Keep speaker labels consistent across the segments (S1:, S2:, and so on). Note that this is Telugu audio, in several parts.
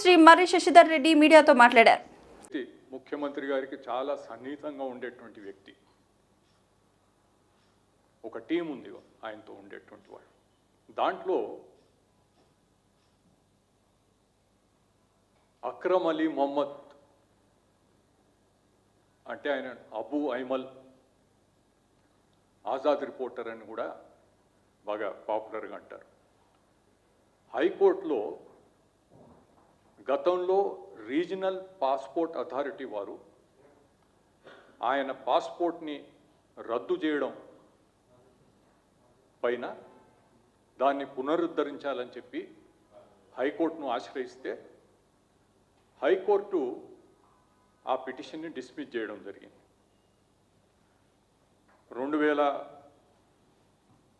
S1: శ్రీ మర్రి శశిధర్ రెడ్డి మీడియాతో మాట్లాడారు.
S2: వ్యక్తి ముఖ్యమంత్రి గారికి చాలా సన్నిహితంగా ఉండేటువంటి వ్యక్తి. ఒక టీం ఉంది ఆయనతో ఉండేటువంటి వాడు. దాంట్లో అక్రమ్ అలీ మొహమ్మద్ అంటే ఆయన అబూ ఐమల్ ఆజాద్ రిపోర్టర్ అని కూడా బాగా పాపులర్గా అంటారు. హైకోర్టులో గతంలో రీజనల్ పాస్పోర్ట్ అథారిటీ వారు ఆయన పాస్పోర్ట్ని రద్దు చేయడం పైన దాన్ని పునరుద్ధరించాలని చెప్పి హైకోర్టును ఆశ్రయిస్తే హైకోర్టు ఆ పిటిషన్ని డిస్మిస్ చేయడం జరిగింది. రెండు వేల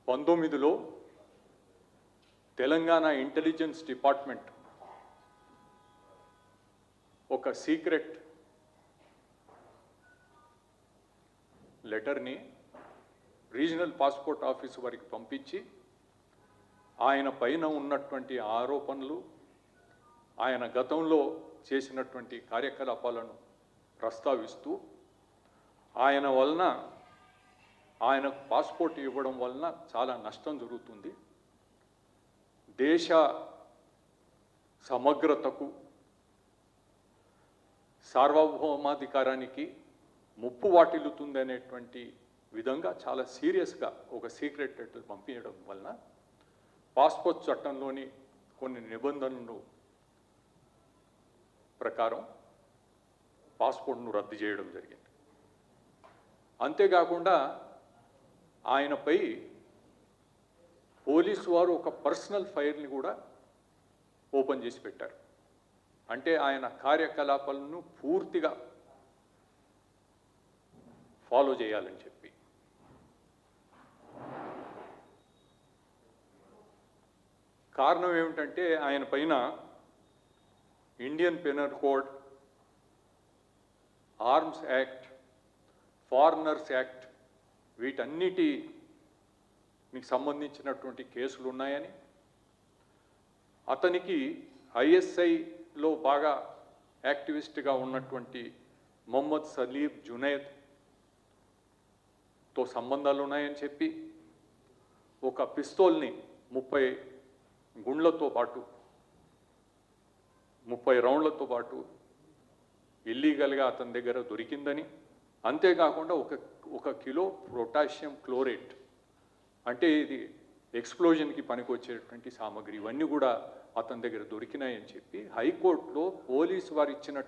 S2: పంతొమ్మిదిలో తెలంగాణ ఇంటెలిజెన్స్ డిపార్ట్మెంట్ ఒక సీక్రెట్ లెటర్ని రీజనల్ పాస్పోర్ట్ ఆఫీస్ వారికి పంపించి ఆయన పైన ఉన్నటువంటి ఆరోపణలు ఆయన గతంలో చేసినటువంటి కార్యకలాపాలను ప్రస్తావిస్తూ ఆయన వలన ఆయనకు పాస్పోర్ట్ ఇవ్వడం వలన చాలా నష్టం జరుగుతుంది. దేశ సమగ్రతకు సార్వభౌమాధికారానికి ముప్పు వాటిల్లుతుంది అనేటువంటి విధంగా చాలా సీరియస్గా ఒక సీక్రెట్ లెటర్ పంపించడం వలన పాస్పోర్ట్ చట్టంలోని కొన్ని నిబంధనలు ప్రకారం పాస్పోర్ట్ను రద్దు చేయడం జరిగింది. అంతేకాకుండా ఆయనపై పోలీసు వారు ఒక పర్సనల్ ఫైల్ని కూడా ఓపెన్ చేసి పెట్టారు. అంటే ఆయన కార్యకలాపాలను పూర్తిగా ఫాలో చేయాలని చెప్పి. కారణం ఏమిటంటే ఆయన పైన Indian penal code arms act foreigners act వీటన్నిటికి మీకు సంబంధించినటువంటి కేసులు ఉన్నాయని అతనికి ఐఎస్ఐ లో బాగా యాక్టివిస్ట్గా ఉన్నటువంటి మొహమ్మద్ సలీబ్ జునైద్తో సంబంధాలు ఉన్నాయని చెప్పి ఒక పిస్తోల్ని ముప్పై గుండ్లతో పాటు ముప్పై రౌండ్లతో పాటు ఇల్లీగల్గా అతని దగ్గర దొరికిందని. అంతేకాకుండా ఒక ఒక కిలో పొటాషియం క్లోరేట్ అంటే ఇది ఎక్స్ప్లోజన్కి పనికొచ్చేటువంటి సామాగ్రి ఇవన్నీ కూడా అతని దగ్గర దొరికినాయని చెప్పి హైకోర్టులో పోలీసు వారు ఇచ్చిన